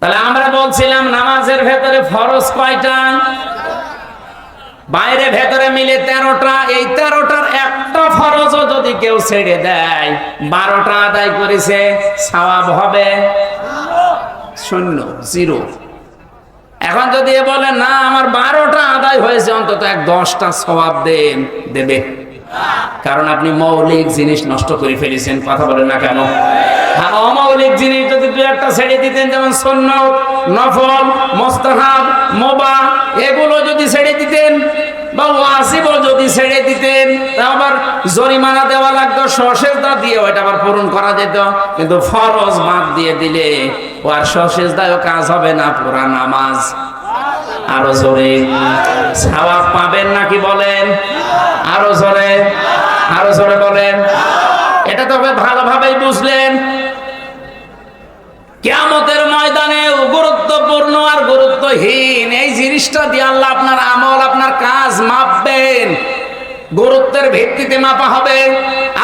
তাহলে আমরা বলছিলাম নামাজের ভেতরে ফরজ কয়টা? বাইরে ভেতরে মিলে তেরোটা। এই তেরোটার একটা ফরজও যদি কেউ ছেড়ে দেয়, বারোটা আদায় করেছে, সওয়াব হবে? শূন্য, জিরো। এখন যদি এ বলে, না, আমার বারোটা আদায় হয়েছে, অন্তত এক দশটা স্বভাব দেন, দেবে। কারণ আপনি মৌলিক জিনিস নষ্ট করে ফেলেছেন, কথা বলেন না কেন? অমৌলিক জিনিস যদি দু একটা ছেড়ে দিতেন, যেমন সন্ন্যত, নফল, মোস্তাহাব, মোবা, এগুলো যদি ছেড়ে দিতেন বা ওয়াসিব যদি ছেড়ে দিতেন, তা আবার জরিমানা দেওয়া লাগতো সশেজদা দিয়ে ওইটা আবার পূরণ করা যেত। কিন্তু ফরজ বাদ দিয়ে দিলে ও আর সশেজদায়ও কাজ হবে না, পুরা নামাজ। আরও জোরে। সওয়াব পাবেন নাকি বলেন? আরও জোরে। আরও জোরে বলেন। এটা তবে ভালোভাবেই বুঝলেন। কেয়ামতের ময়দানে গুরুত্বপূর্ণ আর গুরুত্বহীন এই জিনিসটা দিয়ে আল্লাহ আপনার আমল, আপনার কাজ মাপবেন। গুরুত্বের ভিত্তিতে মাপা হবে।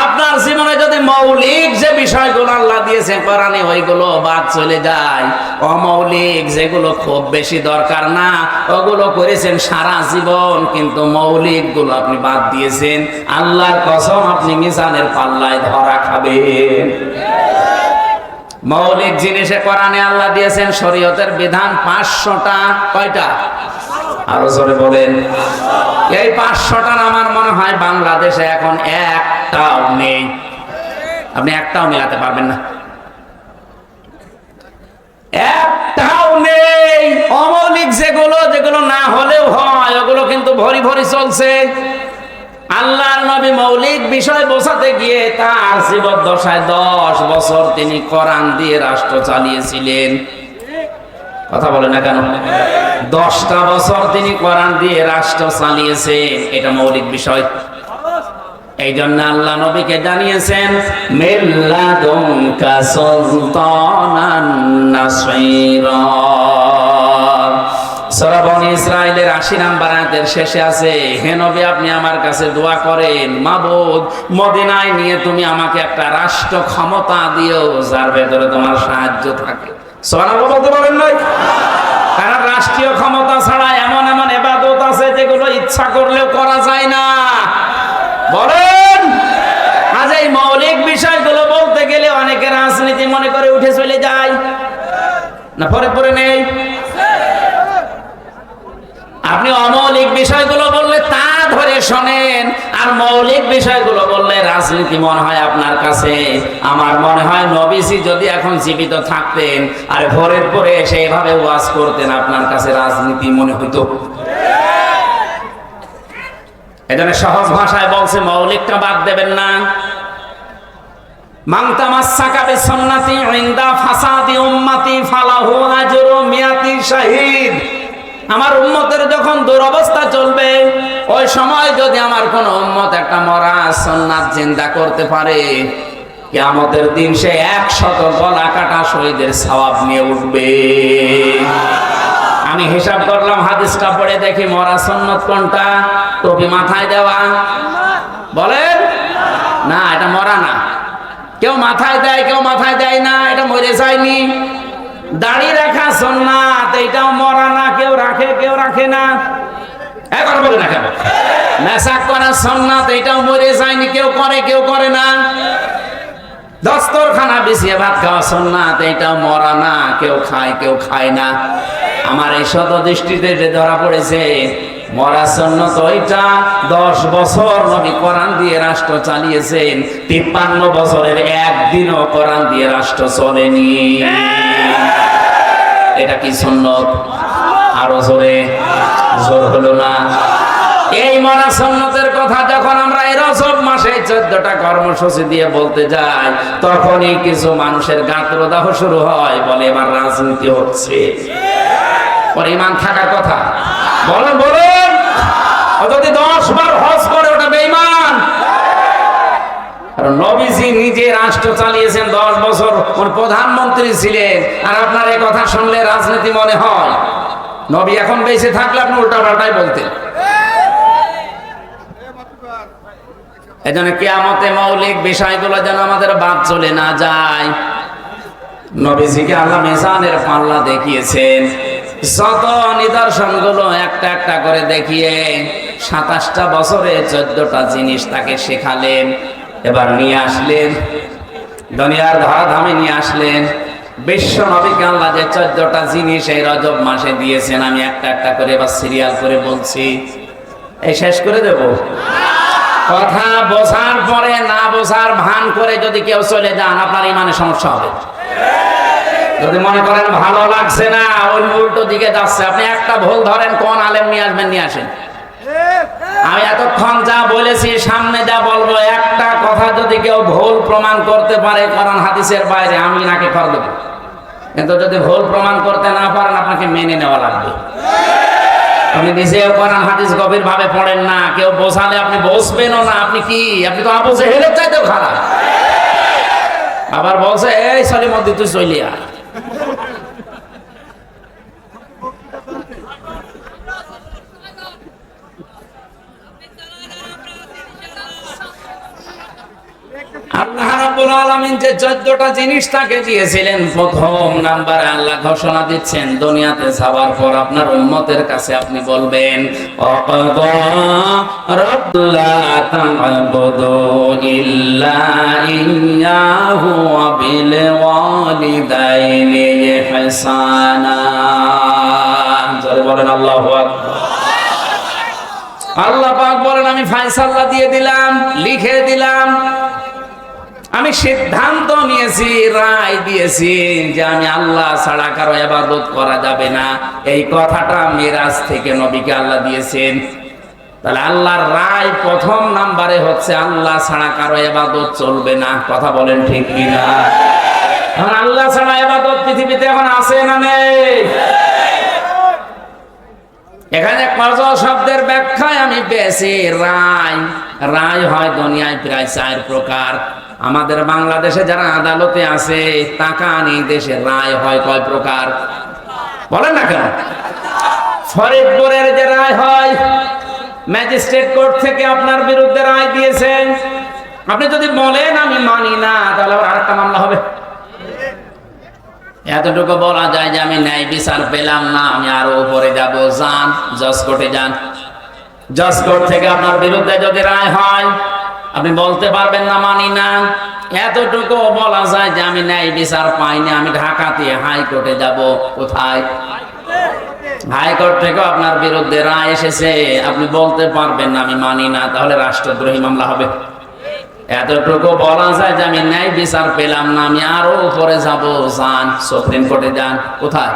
আপনার জীবনে যদি মৌলিক যে বিষয়গুলো আল্লাহ দিয়েছে, কোরআনে ওইগুলো বাদ চলে যায়। অমৌলিক যেগুলো খুব বেশি দরকার না, ওগুলো করেছেন সারা জীবন, কিন্তু মৌলিকগুলো আপনি বাদ দিয়েছেন। আল্লাহর কসম, আপনি মিজানের পাল্লায় ধরা খাবেন। মৌলিক জিনিসে কোরআনে আল্লাহ দিয়েছেন শরীয়তের বিধান পাঁচশোটা, কয়টা? আরও জোরে বলেন। এই পাঁচশোটার আমার মনে হয় বাংলাদেশে এখন একটাও নেই। আপনি একটাও মেলাতে পারবেন না। একটাও নেই। অমৌলিক যেগুলো যেগুলো না হলেও হয়, ওগুলো কিন্তু ভরি ভরি চলছে। আল্লাহর নবী মৌলিক বিষয় বোঝাতে গিয়ে তার জীবদ্দশায় দশ বছর তিনি কোরআন দিয়ে রাষ্ট্র চালিয়েছিলেন। কথা বলে না কেন? দশটা বছর তিনি কোরআন দিয়ে রাষ্ট্র চালিয়েছেন। এটা মৌলিক বিষয়। এই জন্য আল্লাহ নবীকে জানিয়েছেন মেল্লা সুলতানান নাসীরা। সূরা বনি ইসরাইলের 80 নাম্বার শেষে আছে, হে আপনি আমার কাছে দোয়া করেন। মদিনায় নিয়ে তুমি আমাকে একটা রাষ্ট্র ক্ষমতা দিও, যার ভেতরে তোমার সাহায্য থাকে। বলতে পারেন রাষ্ট্রীয় ক্ষমতা ছাড়া এমন এমন এবাদত আছে যেগুলো ইচ্ছা করলেও করা যায় না। বলেন! আজ এই মৌলিক বিষয়গুলো বলতে গেলে অনেকে রাজনীতি মনে করে উঠে চলে যায়। না, পরে পরে নেই। আপনি অমৌলিক বিষয়গুলো বললে তা ধরে শোনেন। আর মৌলিক বিষয়গুলো বললে রাজনীতি মনে হয় আপনার কাছে। আমার মনে হয় নবীজি যদি এখন জীবিত থাকতেন, আর ভোরের পরে এসে এভাবে ওয়াজ করতেন, আপনার কাছে রাজনীতি মনে হইতো এজন্য সহজ ভাষায় বলছে, মৌলিকটা বাদ দেবেন না। মাংতামাসাকা বিসন্নাতি ইনদা ফাসাদি উম্মতি ফালাহু আজরু মিয়াতি শাহিদ। আমার উম্মতের যখন দুরবস্থা চলবে, ওই সময় যদি আমার কোন উম্মত একটা মরা সন্ন্যাস চিন্তা করতে পারে, কিয়ামতের দিন সে একশত গলা কাটা শহীদের সওয়াব নিয়ে উঠবে। আমি হিসাব করলাম, হাদিসটা পড়ে দেখি মরা সন্ন্যত কোনটা? টুপি মাথায় দেওয়া। বলেন? না, এটা মরা না। কেউ মাথায় দেয়, কেউ মাথায় দেয় না, এটা মরে যায়নি। দাড়ি রাখা সন্ন্যাত এইটাও মরা না, কেউ রাখে কেউ রাখে না। একবার বলে না কেন? মেশাক করা সন্ন্যাত এটাও মরে যায়নি, কেউ করে কেউ করে না। দস্তরখানা ভাত খাওয়া সন্ন্যাত মরা না, কেউ খায় কেউ খায় না। আমার এই শত দৃষ্টিতে যে ধরা পড়েছে, মরা সন্ন্যত ওইটা দশ বছর নবী কোরআন দিয়ে রাষ্ট্র চালিয়েছেন, তিপ্পান্ন বছরের একদিনও কোরআন দিয়ে রাষ্ট্র চলেনি। এটা কি সন্ন্যত আরও জোরে, জোর হলো না। এই মরা সন্ন্যতের কথা যখন আমরা এই রজব মাসে চোদ্দটা কর্মসূচি দিয়ে বলতে যাই, তখনই কিছু মানুষের গাত্রদাহ শুরু হয়, বলে এবার রাজনীতি হচ্ছে। ইমান থাকার কথা। বলেন বলেন। যদি দশ বার হজ করে ওটা বেঈমান কারণ নবীজি নিজে রাষ্ট্র চালিয়েছেন দশ বছর, ওর প্রধানমন্ত্রী ছিলেন। আর আপনার এই কথা শুনলে রাজনীতি মনে হয়। নবী এখন বেঁচে থাকলে আপনি উল্টা পাল্টাই বলতেন। এজন্য কেয়ামতে মৌলিক বিষয়গুলো যেন আমাদের বাদ চলে না যায়। নবীজিকে আল্লাহ মিজানের পাল্লা দেখিয়েছেন। যত নিদর্শনগুলো একটা একটা করে দেখিয়ে সাতাশটা বছরে চোদ্দটা জিনিস তাকে শেখালেন। এবার নিয়ে আসলেন। দুনিয়ার ধরাধামে নিয়ে আসলেন। বিশ্ব নবীকে আল্লাহ যে চোদ্দটা জিনিস এই রজব মাসে দিয়েছেন, আমি একটা একটা করে এবার সিরিয়াল করে বলছি। এই শেষ করে দেব? কথা বোঝার পরে না বোঝার ভান করে যদি কেউ চলে যান, আপনার ইমানে সমস্যা হবে। যদি মনে করেন ভালো লাগছে না, ওই উল্টো দিকে যাচ্ছে। আপনি একটা ভুল ধরেন, কোন আলেম নিয়ে আসবেন, নিয়ে আসেন। আমি এতক্ষণ যা বলেছি, সামনে যা বলব, একটা কথা যদি কেউ ভুল প্রমাণ করতে পারে কোরআন হাদিসের বাইরে, আমি নাকে খর দেবো কিন্তু যদি ভুল প্রমাণ করতে না পারেন, আপনাকে মেনে নেওয়া লাগবে। আপনি নিজেও কোরআন হাদিস গভীর ভাবে পড়েন না, কেউ বোঝালে আপনি বসবেনও না, আপনি কি? আপনি তো আবু জেহেলের চাইতেও খারাপ। আবার বলছে, এই সলি মধ্যে তুই চলিয়া আল্লাহ রাব্বুল আলামিন যে 14টা জিনিস তাকে দিয়েছিলেন, প্রথম আল্লাহ ঘোষণা দিচ্ছেন, দুনিয়াতে যাওয়ার পর আপনার উম্মতের কাছে আপনি বলবেন ইল্লা ইয়্যাহু ওয়া বিল ইহসানা। জোরে বলেন, আল্লাহু আল্লাহ পাক বলেন, আমি ফায়সালা দিয়ে দিলাম, লিখে দিলাম আমি সিদ্ধান্ত নিয়েছি, রায় দিয়েছি যে আমি আল্লাহ ছাড়া কারও এবাদত করা যাবে না। এই কথাটা মিরাজ থেকে নবীকে আল্লাহ দিয়েছেন। তাহলে আল্লাহর রায় প্রথম নাম্বারে হচ্ছে, আল্লাহ ছাড়া কারও এবাদত চলবে না। কথা বলেন ঠিক কিনা? এখন আল্লাহ ছাড়া এবাদত পৃথিবীতে এখন আছে না নেই? এখানে কজ শব্দের ব্যাখ্যায় আমি পেয়েছি, রায়। রায় হয় দুনিয়ায় প্রায় চার প্রকার। আমাদের বাংলাদেশে যারা আদালতে আছে, টাকা নেই দেশে রায় হয় কয় প্রকার? বলেন না কেন? ফরিদপুরের যে রায় হয়, ম্যাজিস্ট্রেট কোর্ট থেকে আপনার বিরুদ্ধে রায় দিয়েছেন আপনি যদি বলেন, আমি মানি না, তাহলে আবার আরেকটা মামলা হবে। এতটুকু বলা যায় যে আমি ন্যায় বিচার পেলাম না, আমি আরও উপরে যাব। যান, জজ কোর্টে যান। জজ কোর্ট থেকে আপনার বিরুদ্ধে যদি রায় হয় আপনি বলতে পারবেন না, মানি না। এতটুকু বলা যায় যে আমি ন্যায় বিচার পাইনি, আমি ঢাকাতে হাইকোর্টে যাব। কোথায়? হাইকোর্ট থেকে আপনার বিরুদ্ধে রায় এসেছে। আপনি বলতে পারবেন না, আমি মানি না, তাহলে রাষ্ট্রদ্রোহী মামলা হবে। এতটুকু বলা যায় যে আমি ন্যায় বিচার পেলাম না, আমি আরও উপরে যাব। যান, সুপ্রিম কোর্টে যান। কোথায়?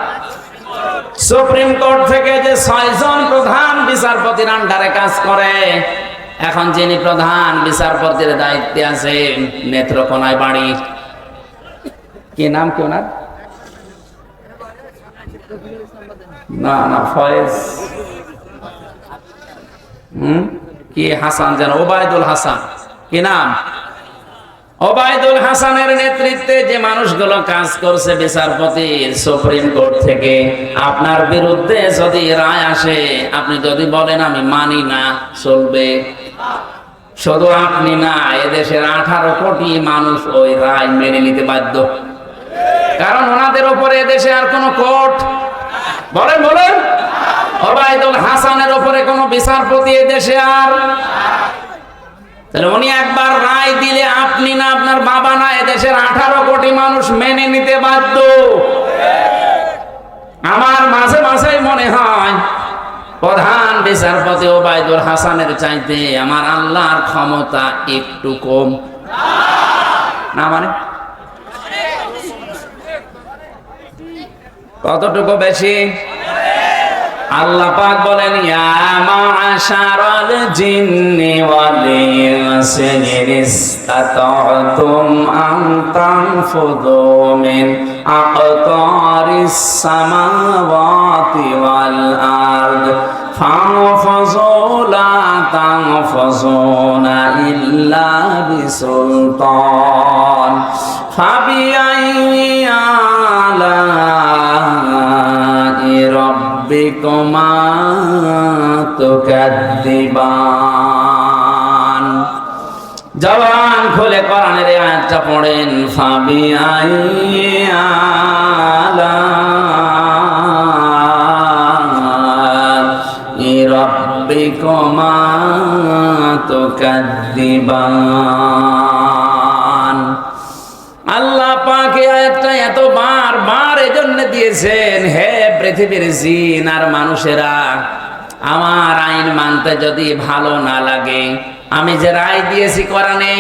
সুপ্রিম কোর্ট থেকে যে ছয়জন প্রধান বিচারপতির আন্ডারে কাজ করে এখন যিনি প্রধান বিচারপতির দায়িত্বে আছে, নেত্রকোনায় বাড়ি। কি নাম কি ওনার? না না, ফয়েজ। হুম? কি হাসান যেন, ওবায়দুল হাসান। কি নাম? ওবায়দুল হাসানের নেতৃত্বে যে মানুষগুলো কাজ করছে বিচারপতি সুপ্রিম কোর্ট থেকে, আপনার বিরুদ্ধে যদি রায় আসে, আপনি যদি বলেন, আমি মানি না, চলবে। শুধু আপনি না, এদেশের আঠারো কোটি মানুষ ওই রায় মেনে নিতে বাধ্য। কারণ ওনাদের উপরে এদেশে আর কোনো কোর্ট বলেন বলেন। ওবায়দুল হাসানের কোনো বিচারপতি এদেশে আর তাহলে উনি একবার রায় দিলে আপনি না, আপনার বাবা না এদেশের আঠারো কোটি মানুষ মেনে নিতে বাধ্য। আমার মাঝে মাঝে মনে হয় প্রধান বিচারপতি ওবায়দুল হাসানের চাইতে আমার আল্লাহর ক্ষমতা একটু কম। না মানে? কতটুকু বেশি? আল্লাহ পাক বলেন, ইয়া জিন্নি তানফুযুনা ইল্লা বিসুলতান ফাবিআইয়ি আলা'i ربكما تكذبان জবান খুলে কোরআনের এই আয়াতটা পড়েন ফাবি আলা আল্লাহ পাক আয়াতটা এত বার বার এজন্য দিয়েছেন, হে পৃথিবীর জিন আর মানুষেরা, আমার আইন মানতে যদি ভালো না লাগে, আমি যে রায় দিয়েছি কোরআনে,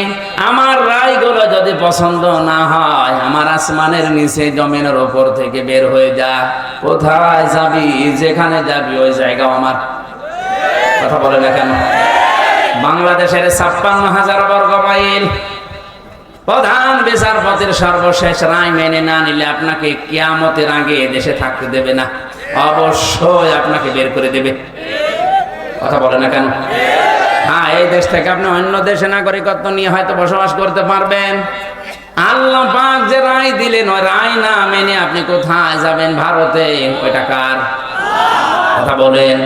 আমার রায়গুলো যদি পছন্দ না হয়, আমার আসমানের নিচে জমিনের ওপর থেকে বের হয়ে যা, কোথায় যাবি, যেখানে যাবি, ওই জায়গা আমার। কথা বলে না কেন বাংলাদেশের ছাপ্পান্ন হাজার বর্গ মাইল। প্রধান বিচারপতির সর্বশেষ রায় মেনে না নিলে আপনাকে কিয়ামতের আগে দেশে থাকতে দেবে না। অবশ্যই আপনাকে বের করে দেবে। কথা বলে না কেন? হ্যাঁ এই দেশ থেকে আপনি অন্য দেশে নাগরিকত্ব নিয়ে হয়তো বসবাস করতে পারবেন। আল্লাহ পাক যে রায় দিলেন, ওই রায় না মেনে আপনি কোথায় যাবেন ভারতে? ওইটা কার? কথা বলেন।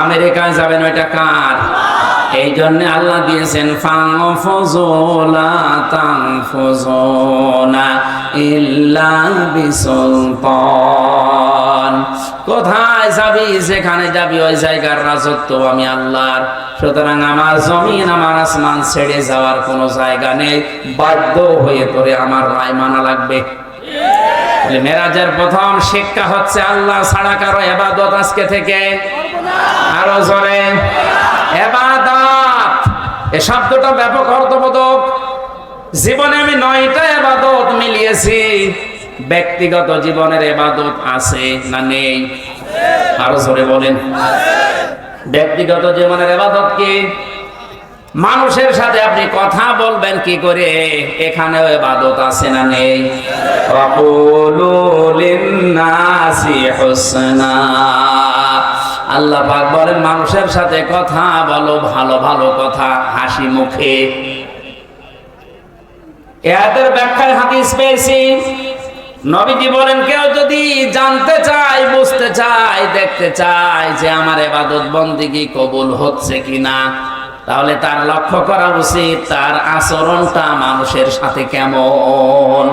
আমেরিকায় যাবেন, ওইটা কার? এই জন্য আল্লাহ দিয়েছেন কোথায় যাবি? যেখানে যাবি, ওই জায়গার রাজত্ব আমি আল্লাহর। সুতরাং আমার জমিন, আমার আসমান ছেড়ে যাওয়ার কোনো জায়গা নেই। বাধ্য হয়ে তোরে আমার রায় মানা লাগবে। মেরাজের প্রথম শিক্ষা হচ্ছে, আল্লাহ ছাড়া কারও এবাদত আজকে থেকে আরও এ শব্দটা ব্যাপক অর্থবোধক। জীবনে আমি নয়টা এবাদত মিলিয়েছি। ব্যক্তিগত জীবনের এবাদত আছে না নেই? আরও জোরে বলেন। ব্যক্তিগত জীবনের এবাদত কি? মানুষের সাথে আপনি কথা বলবেন কি করে? এখানেও এবাদত আছে না নেই? ওয়াকুলু লিন্নাসি হুসনা। আল্লাহ পাক বলেন, মানুষের সাথে কথা বলো, ভালো ভালো কথা, হাসি মুখে। এদের ব্যাখ্যায় হাদিস পেয়েছি। নবীজি বলেন, কেউ যদি জানতে চায়, বুঝতে চায়, দেখতে চায় যে আমার এবাদত বন্দিগি কবুল হচ্ছে কিনা তাহলে তার লক্ষ্য করা উচিত, তার আচরণটা মানুষের সাথে কেমন?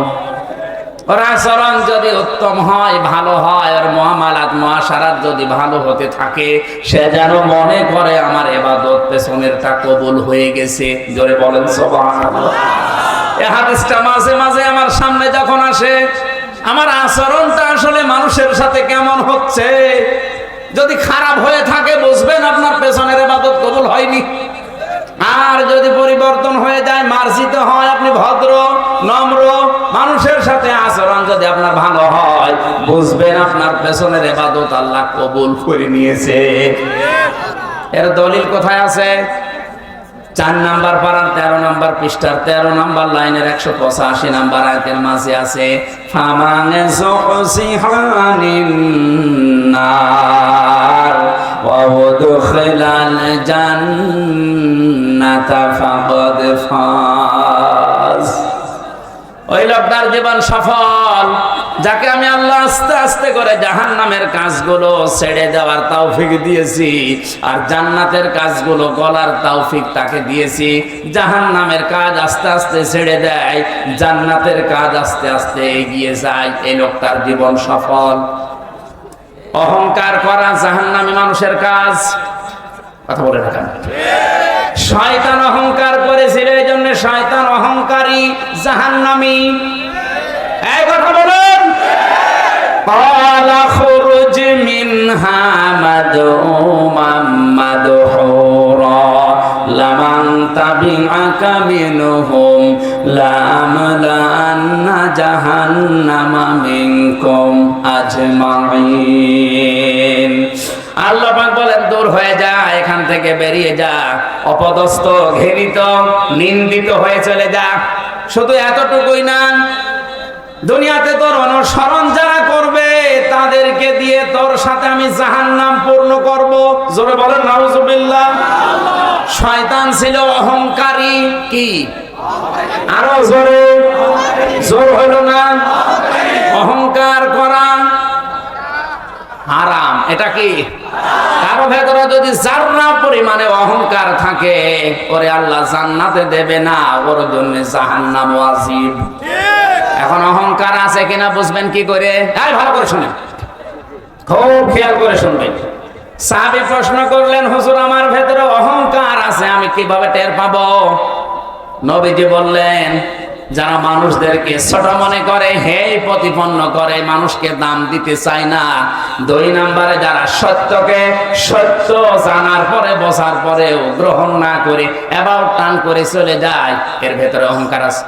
ওর আচরণ যদি উত্তম হয়, ভালো হয় ওর মহামালাত, মহাসারাত যদি ভালো হতে থাকে, সে যেন মনে করে আমার এবাদত পেছনেরটা কবুল হয়ে গেছে। জোরে বলেন এ হাদিসটা মাঝে মাঝে আমার সামনে যখন আসে, আমার আচরণটা আসলে মানুষের সাথে কেমন হচ্ছে? যদি খারাপ হয়ে থাকে, বুঝবেন আপনার পেছনের এবাদত কবুল হয়নি। আর যদি পরিবর্তন হয়ে যায়, মার্জিত হয়, আপনি ভদ্র, নম্র মানুষের সাথে আচরণ যদি আপনার ভালো হয়, বুঝবেন আপনার পেছনের এবাদত আল্লাহ কবুল করে নিয়েছে। এর দলিল কোথায় আছে? চার নাম্বার পাড়ার তেরো নাম্বার পৃষ্ঠার তেরো নাম্বার লাইনের একশো পঁচাশি নাম্বার আয়তের মাঝে আছে ফামানে নার জান্নাতা ফাকাদ ফাজ ওই লোকটার জীবন সফল। যাকে আমি আল্লাহ আস্তে আস্তে করে জাহান নামের কাজগুলো ছেড়ে দেওয়ার দিয়েছি, আর জান্নাতের কাজগুলো গলার তাকে দিয়েছি। জাহান নামের কাজ আস্তে আস্তে ছেড়ে দেয়, জান্নাতের কাজ আস্তে আস্তে এগিয়ে যায়, এই লোকটার জীবন সফল। অহংকার করা জাহান্নামী মানুষের কাজ। কথা বলে না কেন শয়তান অহংকার করেছিল এই জন্য শয়তান অহংকারী জাহান্নামী এই কথা বলুন قال خرج منها مدعوما مدحورا لمن تبعك منهم لأملأن جهنم منكم أجمعين থেকে বেরিয়ে যা। অপদস্থ, ঘৃণিত, নিন্দিত হয়ে চলে যা। শুধু এতটুকুই না, দুনিয়াতে তোর অনুসরণ যারা করবে, তাদেরকে দিয়ে তোর সাথে আমি জাহান্নাম পূর্ণ করব। জোরে বলেন, নাউজুবিল্লাহ। শয়তান ছিল অহংকারী। কি? আরও জোরে। জোর হইল না? অহংকার করা। হারাম। এটা কি? কার ভেতরে যদি জাররা পরিমাণে অহংকার থাকে, ওরে আল্লাহ জান্নাতে দেবে না, ওর জন্য জাহান্নাম ওয়াজিব। এখন অহংকার আছে কিনা বুঝবেন কি করে? এই, ভালো করে শুনেন। খুব খেয়াল করে শুনবেন। সাহাবী প্রশ্ন করলেন, হুজুর, আমার ভেতরে অহংকার আছে, আমি কীভাবে টের পাবো? নবীজি বললেন যারা মানুষদেরকে ছোট মনে করে হে প্রতিপন্ন করে, মানুষকে দাম দিতে চায় না। দুই নম্বরে যারা সত্যকে সত্য জানার পরে বসার পরেও গ্রহণ না করে এবার টান করে চলে যায়, এর ভেতরে অহংকার আছে।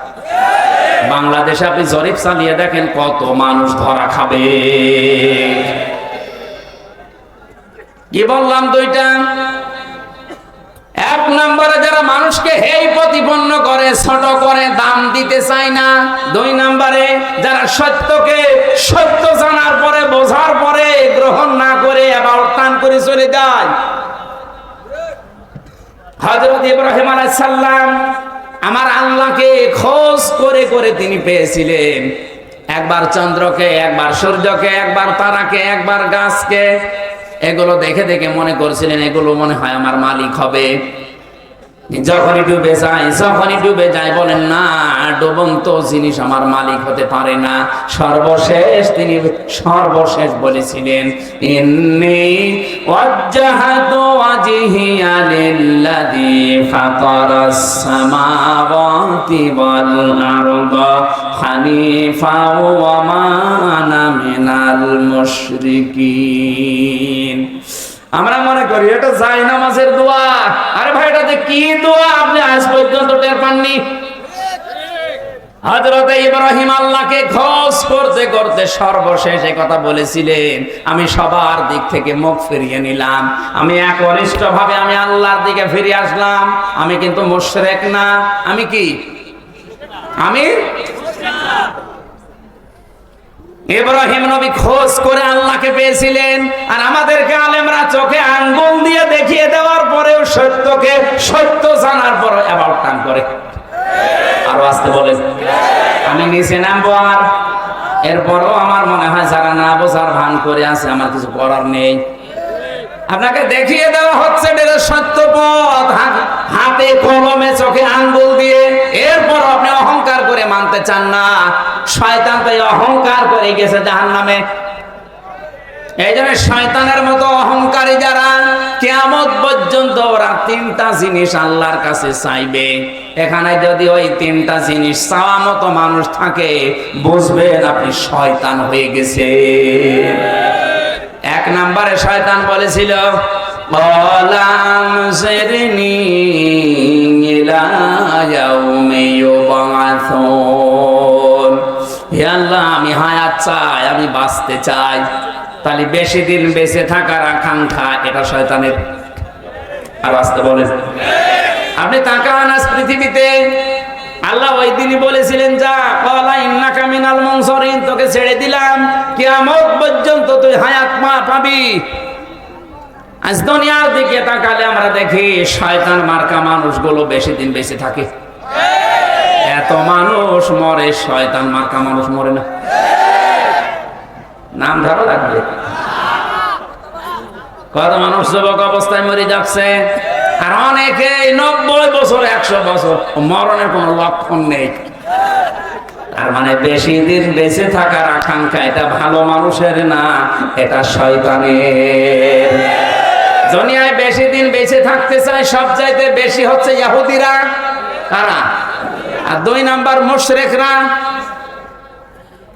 বাংলাদেশে আপনি জরিপ চালিয়ে দেখেন কত মানুষ ধরা খাবে। কি বললাম দুইটা? এক নম্বরে যারা মানুষকে হেই প্রতিপন্ন চায় না। দুই নম্বরে, যারা সত্যকে সত্য জানার পরে, বোঝার পরে গ্রহণ না করে, আবার টান করে চলে যায়। হজরত ইব্রাহিম আলাইসাল্লাম আমার আল্লাহকে খোঁজ করে করে তিনি পেয়েছিলেন। একবার চন্দ্রকে, একবার সূর্যকে, একবার তারাকে, একবার গাছকে, এগুলো দেখে দেখে মনে করছিলেন, এগুলো মনে হয় আমার মালিক হবে। যখনই ডুবে যায় যখনই ডুবে যায় বলেন না, ডুবন্ত জিনিস আমার মালিক হতে পারে না। সর্বশেষ তিনি সর্বশেষ বলেছিলেন মুশরিকিন। আমরা মনে করি এটা যাই নামাজের দোয়া। আরে ভাই, এটাতে কি দোয়া? আপনি আজ পর্যন্ত টের পাননি? হজরত ইব্রাহিম আল্লাহকে খোঁজ করতে করতে সর্বশেষ কথা বলেছিলেন, আমি সবার দিক থেকে মুখ ফিরিয়ে নিলাম। আমি একনিষ্ঠ ভাবে আমি আল্লাহর দিকে ফিরে আসলাম। আমি কিন্তু মুশরেক না। আমি কি? আমি? ইব্রাহিম নবী খোঁজ আল্লাহকে পেয়েছিলেন। আর আমাদেরকে আলেমরা চোখে আঙ্গুল দিয়ে দেখিয়ে দেওয়ার পরেও সত্যকে সত্য জানার পর আবার টান করে। আরও আসতে বলে আমি নিচে নামবো আর। এরপরও আমার মনে হয় যারা না বোঝার ভান করে আছে, আমার কিছু করার নেই। আপনাকে দেখিয়ে দেওয়া হচ্ছে সত্য পথ। হাতে কলমে, চোখে আঙ্গুল দিয়ে। এরপর আপনি অহংকার করে মানতে চান না। শয়তান তো এই অহংকার করে গেছে জাহান নামে এই জন্য শয়তানের মতো অহংকারী যারা কেমন পর্যন্ত ওরা তিনটা জিনিস আল্লাহর কাছে চাইবে। এখানে যদি ওই তিনটা জিনিস চাওয়া মতো মানুষ থাকে, বুঝবেন আপনি শয়তান হয়ে গেছে। এক নম্বরে শয়তান বলেছিল আমি হায়াত চাই, আমি বাঁচতে চাই। তাহলে বেশি দিন বেঁচে থাকার আকাঙ্ক্ষা এটা শয়তানের। আর বাঁচতে বলেন। আপনি তাকান আজ পৃথিবীতে। আল্লাহ ওই দিনই বলেছিলেন, যা, কলা ইন্নাকা মিনাল মুনসরিন, তোকে ছেড়ে দিলাম। কিয়ামত পর্যন্ত তুই হায়াত মা পাবি। আজ দুনিয়ার দিকে তাকালে আমরা দেখি শয়তান মার্কা মানুষগুলো বেশি দিন বেঁচে থাকে। এত মানুষ মরে, শয়তান মার্কা মানুষ মরে না। নাম ধরো লাগবে। কত মানুষ যুবক অবস্থায় মরে যাচ্ছে। আর অনেকে নব্বই বছর, একশো বছর মরণের কোনো লক্ষণ নেই। তার মানে বেশি দিন বেঁচে থাকার আকাঙ্ক্ষা, এটা ভালো মানুষের না, এটা শয়তানের। দুনিয়ায় বেশি দিন বেঁচে থাকতে চায় সব চাইতে বেশি হচ্ছে ইহুদিরা কারা? আর দুই নাম্বার মুশরিকরা।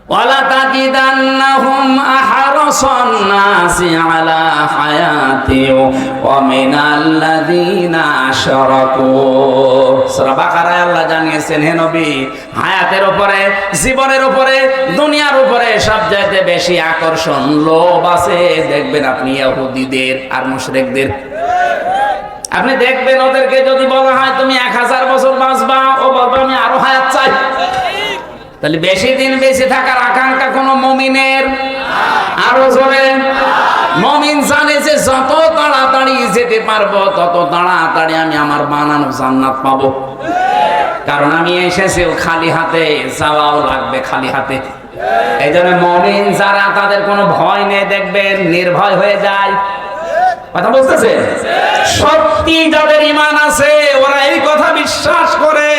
ولتجدنهم أحرص الناس على حياة ومن الذين أشركوا সূরা বাকারায় আল্লাহ জানিয়েছেন হে নবী হায়াতের উপরে জীবনের উপরে দুনিয়ার উপরে সব চাইতে বেশি আকর্ষণ লোভ আছে দেখবেন আপনি ইহুদিদের আর মুশরিকদের আপনি দেখবেন ওদেরকে যদি বলা হয় তুমি এক হাজার বছর বাঁচবা ও বলবে আমি আরো হায়াত চাই তাহলে বেশি দিন বেঁচে থাকার আকাঙ্ক্ষা কোন মমিনের? আরও জোরে। মমিন জানে যে যত তাড়াতাড়ি যেতে পারব, তত তাড়াতাড়ি আমি আমার বানানো জান্নাত পাবো। কারণ আমি এসেছিও খালি হাতে, যাওয়াও লাগবে খালি হাতে। এই জন্য মমিন যারা, তাদের কোনো ভয় নেই, দেখবেন নির্ভয় হয়ে যায়। কথা বুঝতেছে সত্যি যাদের ইমান আছে, ওরা এই কথা বিশ্বাস করে।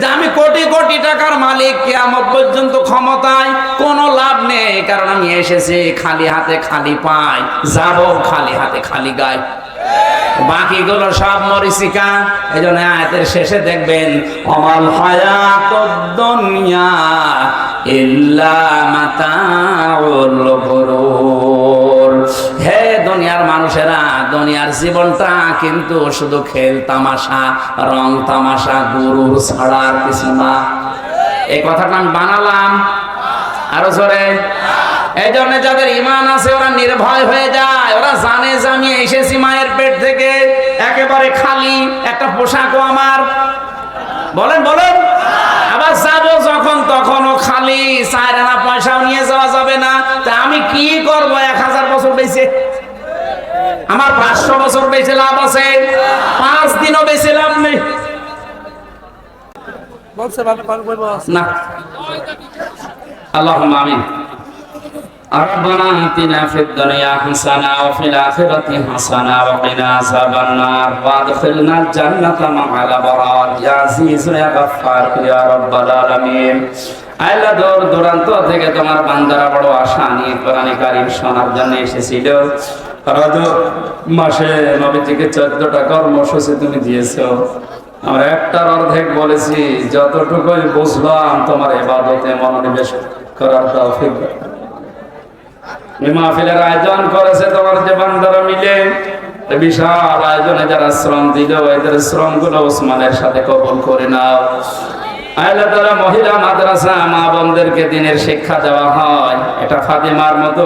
যে আমি কোটি কোটি টাকার মালিক, কেয়ামত পর্যন্ত ক্ষমতায় কোনো লাভ নেই, কারণ আমি এসেছি খালি হাতে খালি পাই যাব খালি হাতে খালি গায়। বাকিগুলো সব মরিচিকা এই জন্য আয়াতের শেষে দেখবেন, অমাল হায়াত দুনিয়া ইল্লা গুরুর। হে দুনিয়ার মানুষেরা, দুনিয়ার জীবনটা কিন্তু শুধু খেল তামাশা, রং তামাশা, গুরুর ছাড়া আর কিছু না। এই কথাটা আমি বানালাম। আরও জোরে। এই জন্য যাদের ইমান আছে, ওরা নির্ভয় হয়ে যায়। ওরা জানে যে আমি এসেছি মায়ের পেট থেকে। একেবারে খালি, একটা পোশাকও আমার। বলেন বলেন। আবার যাব যখন, তখনও খালি। চার আনা পয়সাও নিয়ে যাওয়া যাবে না। তা আমি কি করব? এক হাজার বছর বেঁচে আমার পাঁচশো বছর বেঁচে লাভ আছে পাঁচ দিনও বেঁচে লাভ নেই বলছে ভালো পার করবো না اللهم آمين ربنا آتنا في الدنيا حسنة وفي الآخرة حسنة وقنا عذاب النار وادخلنا الجنة مع الأبرار يا عزيز يا غفار يا رب العالمين আল্লাহ দূর দূরান্ত থেকে তোমার বান্দারা বড় আশা নিয়ে কোরআনে কারিম শোনার জন্য এসেছিল মাহফিলের আয়োজন করেছে তোমার যে বান্দারা মিলে বিশাল আয়োজনে যারা শ্রম দিল, এদের শ্রমগুলো ওসমানের সাথে কবল করে নাও। মহিলা মাদ্রাসা মা বোনদেরকে দিনের শিক্ষা দেওয়া হয়। এটা ফাতিমার মতো